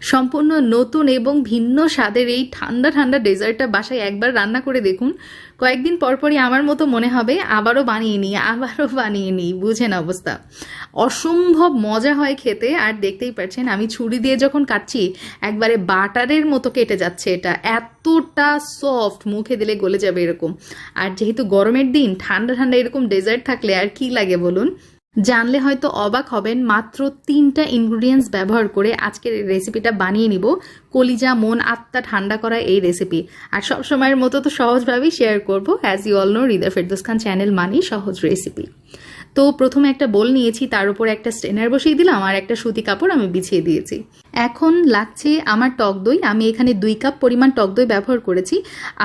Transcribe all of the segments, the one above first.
সম্পূর্ণ নতুন এবং ভিন্ন স্বাদের এই ঠান্ডা ঠান্ডা ডেজার্টটা বাসায় একবার রান্না করে দেখুন। কয়েকদিন পরপরই আমার মতো মনে হবে, আবারও বানিয়ে নিই, আবারও বানিয়ে নিই। বুঝেন অবস্থা। অসম্ভব মজা হয় খেতে। আর দেখতেই পাচ্ছেন, আমি ছুরি দিয়ে যখন কাটছি, একবারে বাটারের মতো কেটে যাচ্ছে এটা। এতটা সফট মুখে দিলে গলে যাবে এরকম। আর যেহেতু গরমের দিন, ঠান্ডা ঠান্ডা এরকম ডেজার্ট থাকলে আর কি লাগে বলুন? জানলে হয়তো অবাক হবেন, মাত্র তিনটা ইনগ্রিডিয়েন্টস ব্যবহার করে আজকের এই রেসিপিটা বানিয়ে নিব। কলিজা, মন, আত্মা ঠান্ডা করা এই রেসিপি আর সব সময়ের মতো তো সহজভাবেই শেয়ার করব। As you all know Hridoy Ferdous Khan channel মানি সহজ রেসিপি তো প্রথমে একটা বোল নিয়েছি, তার উপর একটা স্ট্রেনার বসিয়ে দিলাম, আর একটা সুতি কাপড় আমি বিছিয়ে দিয়েছি। এখন লাগছে আমার টক দই। আমি এখানে দুই কাপ পরিমাণ টক দই ব্যবহার করেছি।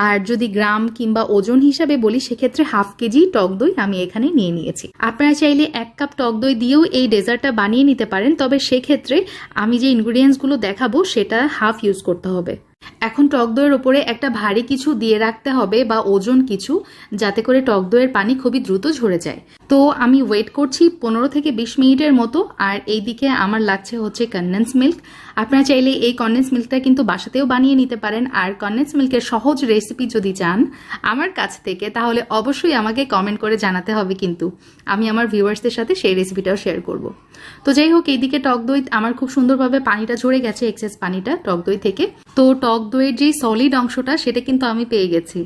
আর যদি গ্রাম কিংবা ওজন হিসাবে বলি, সেক্ষেত্রে হাফ কেজি টক দই আমি এখানে নিয়ে নিয়েছি। আপনারা চাইলে এক কাপ টক দই দিয়েও এই ডেজার্টটা বানিয়ে নিতে পারেন। তবে সেক্ষেত্রে আমি যে ইনগ্রিডিয়েন্টসগুলো দেখাবো, সেটা হাফ ইউজ করতে হবে। এখন টক দইয়ের ওপরে একটা ভারী কিছু দিয়ে রাখতে হবে বা ওজন কিছু, যাতে করে টক দইয়ের পানি খুবই দ্রুত ঝরে যায়। তো আমি ওয়েট করছি পনেরো থেকে বিশ মিনিটের মতো, আর এইদিকে আমার লাগছে হচ্ছে কনডেন্স মিল্ক আপনারা চাইলে এই কনডেন্স মিল্কটা কিন্তু বাসাতেও বানিয়ে নিতে পারেন, আর কনডেন্স মিল্কের সহজ রেসিপি যদি চান আমার কাছ থেকে, তাহলে অবশ্যই আমাকে কমেন্ট করে জানাতে হবে কিন্তু। আমি আমার ভিউয়ার্সদের সাথে সেই রেসিপিটাও শেয়ার করব। তো যাই হোক, এইদিকে টক দই, আমার খুব সুন্দরভাবে পানিটা ঝরে গেছে এক্সেস পানিটা টক দই থেকে। তো টক দইয়ের যে সলিড অংশটা, সেটা কিন্তু আমি পেয়ে গেছি।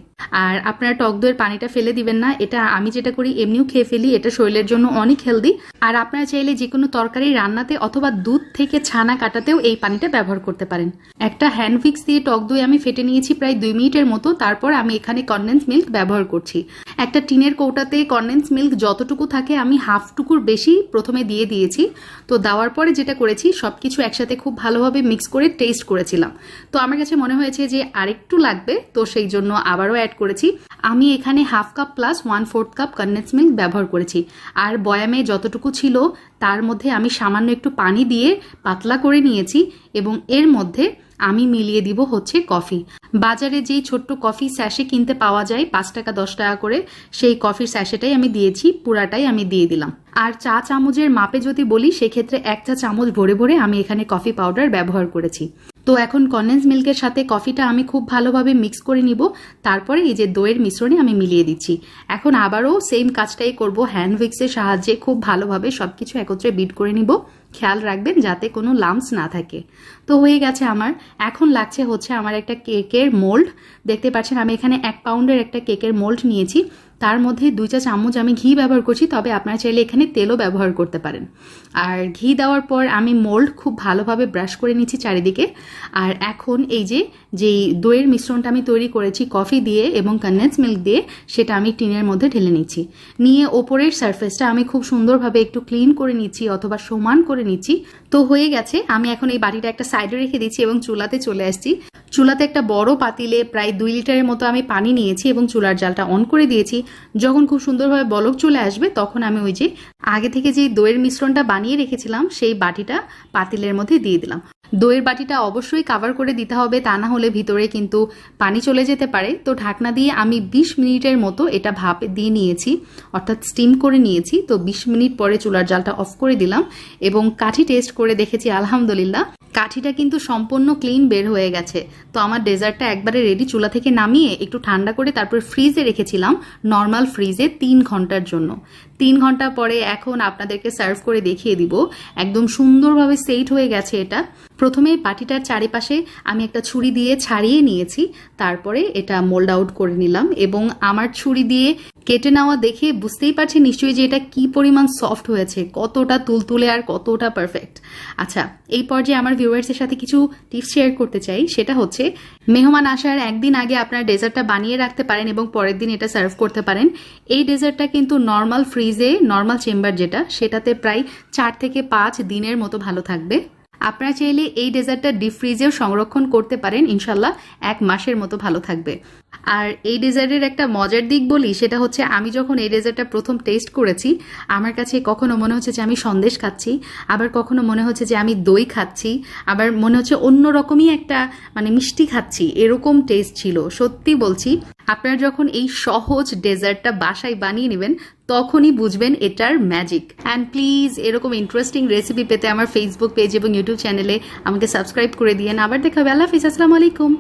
আর আপনারা টক দইয়ের পানিটা ফেলে দিবেন না, এটা আমি যেটা করি, এমনিও খেয়ে ফেলি। এটা শরীরের জন্য অনেক হেলদি। আর আপনারা চাইলে যে কোনো তরকারি রান্নাতে অথবা দুধ থেকে ছানা কাটাতেও এই পানিটা ব্যবহার করতে পারেন। একটা হ্যান্ড ফিক্স দিয়ে টক দই আমি ফেটে নিয়েছি প্রায় দুই মিনিটের মতো, তারপর আমি এখানে কনডেন্স মিল্ক ব্যবহার করছি। একটা টিনের কৌটাতে কনডেন্স মিল্ক যতটুকু থাকে আমি হাফ টুকুর বেশি প্রথমে দিয়ে দিয়েছি। তো দেওয়ার পরে যেটা করেছি, সবকিছু একসাথে খুব ভালোভাবে মিক্স করে টেস্ট করেছিলাম। তো আমার কাছে মনে হয়েছে যে আরেকটু লাগবে, তো সেই জন্য আবারও অ্যাড করেছি। আমি এখানে half cup plus one fourth cup condensed milk ব্যবহার করেছি। আর বয়ামে যতটুকু ছিল, তার মধ্যে আমি সামান্য একটু পানি দিয়ে পাতলা করে নিয়েছি এবং এর মধ্যে আমি মিলিয়ে দিব হচ্ছে কফি। বাজারে যেই ছোট্ট কফি স্যাশে কিনতে পাওয়া যায়, পাঁচ টাকা, দশ টাকা করে, সেই কফির স্যাশেটাই আমি দিয়েছি, পুরাটাই আমি দিয়ে দিলাম। আর চা চামচের মাপে যদি বলি, সেক্ষেত্রে এক চা চামচ ভরে ভরে আমি এখানে কফি পাউডার ব্যবহার করেছি। তো এখন কন্ডেন্স মিল্কের সাথে কফিটা আমি খুব ভালোভাবে মিক্স করে নিব। তারপরে এই যে দইয়ের মিশ্রণে আমি মিলিয়ে দিচ্ছি। এখন আবারও সেম কাজটাই করব। হ্যান্ড উইক্সের সাহায্যে খুব ভালোভাবে সব কিছু একত্রে বিট করে নিব। খেয়াল রাখবেন যাতে কোনো লাম্পস না থাকে। তো হয়ে গেছে আমার। এখন লাগছে হচ্ছে আমার একটা কেকের মোল্ড দেখতে পাচ্ছেন, আমি এখানে এক পাউন্ডের একটা কেকের মোল্ড নিয়েছি। তার মধ্যে দুই চা চামচ আমি ঘি ব্যবহার করছি, তবে আপনারা চাইলে এখানে তেলও ব্যবহার করতে পারেন। আর ঘি দেওয়ার পর আমি মোল্ড খুব ভালোভাবে ব্রাশ করে নিচ্ছি চারিদিকে। আর এখন এই যে, যেই দইয়ের মিশ্রণটা আমি তৈরি করেছি কফি দিয়ে এবং কনডেন্স মিল্ক দিয়ে, সেটা আমি টিনের মধ্যে ঢেলে নিচ্ছি। নিয়ে ওপরের সারফেসটা আমি খুব সুন্দরভাবে একটু ক্লিন করে নিচ্ছি অথবা সমান করে নিচ্ছি। তো হয়ে গেছে, আমি এখন এই বাটিটা একটা সাইডে রেখে দিচ্ছি এবং চুলাতে চলে আসছি। চুলাতে একটা বড় পাতিলে প্রায় দুই লিটারের মতো আমি পানি নিয়েছি এবং চুলার জালটা অন করে দিয়েছি। যখন খুব সুন্দরভাবে বলক চলে আসবে, তখন আমি ওই যে আগে থেকে যে দইয়ের মিশ্রণটা বানিয়ে রেখেছিলাম, সেই বাটিটা পাতিলের মধ্যে দিয়ে দিলাম। দইয়ের বাটিটা অবশ্যই কাভার করে দিতে হবে, তা না হলে ভিতরে কিন্তু পানি চলে যেতে পারে। তো ঢাকনা দিয়ে আমি ২০ মিনিটের মতো এটা ভাপে দিয়ে নিয়েছি, অর্থাৎ স্টিম করে নিয়েছি। তো ২০ মিনিট পরে চুলার জালটা অফ করে দিলাম এবং কাঠি টেস্ট করে দেখেছি, আলহামদুলিল্লাহ। কাঠিটা কিন্তু সম্পূর্ণ ক্লিন বের হয়ে গেছে। তো আমার ডেজার্টটা একবারে রেডি চুলা থেকে নামিয়ে একটু ঠান্ডা করে তারপর ফ্রিজে রেখেছিলাম নর্মাল ফ্রিজে তিন ঘণ্টার জন্য। তিন ঘণ্টা পরে এখন আপনাদেরকে সার্ভ করে দেখিয়ে দিব। একদম সুন্দরভাবে সেট হয়ে গেছে এটা। প্রথমে বাটিটার চারিপাশে আমি একটা ছুরি দিয়ে ছাড়িয়ে নিয়েছি। তারপরে এটা মোল্ড আউট করে নিলাম এবং আমার ছুরি দিয়ে কেটে নেওয়া দেখে বুঝতেই পারছি নিশ্চয়ই যে এটা কি পরিমাণ সফট হয়েছে, কতটা তুলতুলে আর কতটা পারফেক্ট আচ্ছা এই পর্যায়ে আমার ভিউয়ার্সের সাথে কিছু টিপস শেয়ার করতে চাই। সেটা হচ্ছে, মেহমান আসার একদিন আগে আপনার ডেজার্টটা বানিয়ে রাখতে পারেন এবং পরের দিন এটা সার্ভ করতে পারেন। এই ডেজার্টটা কিন্তু নর্মাল ফ্রিজে নর্মাল চেম্বার যেটা, সেটাতে প্রায় চার থেকে পাঁচ দিনের মতো ভালো থাকবে। আপনারা চাইলে এই ডেজার্টটা ডিপ ফ্রিজেও সংরক্ষণ করতে পারেন, ইনশাল্লাহ এক মাসের মতো ভালো থাকবে। আর এই ডেজার্টের একটা মজার দিক বলি, সেটা হচ্ছে আমি যখন এই ডেজার্টটা প্রথম টেস্ট করেছি, আমার কাছে কখনো মনে হচ্ছে যে আমি সন্দেশ খাচ্ছি, আবার কখনো মনে হচ্ছে যে আমি দই খাচ্ছি, আবার মনে হচ্ছে অন্য রকমই একটা মানে মিষ্টি খাচ্ছি, এরকম টেস্ট ছিল। সত্যি বলছি আপনারা যখন এই সহজ ডেজার্টটা বাসায় বানিয়ে নেবেন, তখনই বুঝবেন এটার ম্যাজিক অ্যান্ড প্লিজ এরকম ইন্টারেস্টিং রেসিপি পেতে আমার ফেসবুক পেজ এবং ইউটিউব চ্যানেলে আমাকে সাবস্ক্রাইব করে দিয়েন আবার দেখা হবে আল্লাহ হাফিজ, আসসালামু আলাইকুম।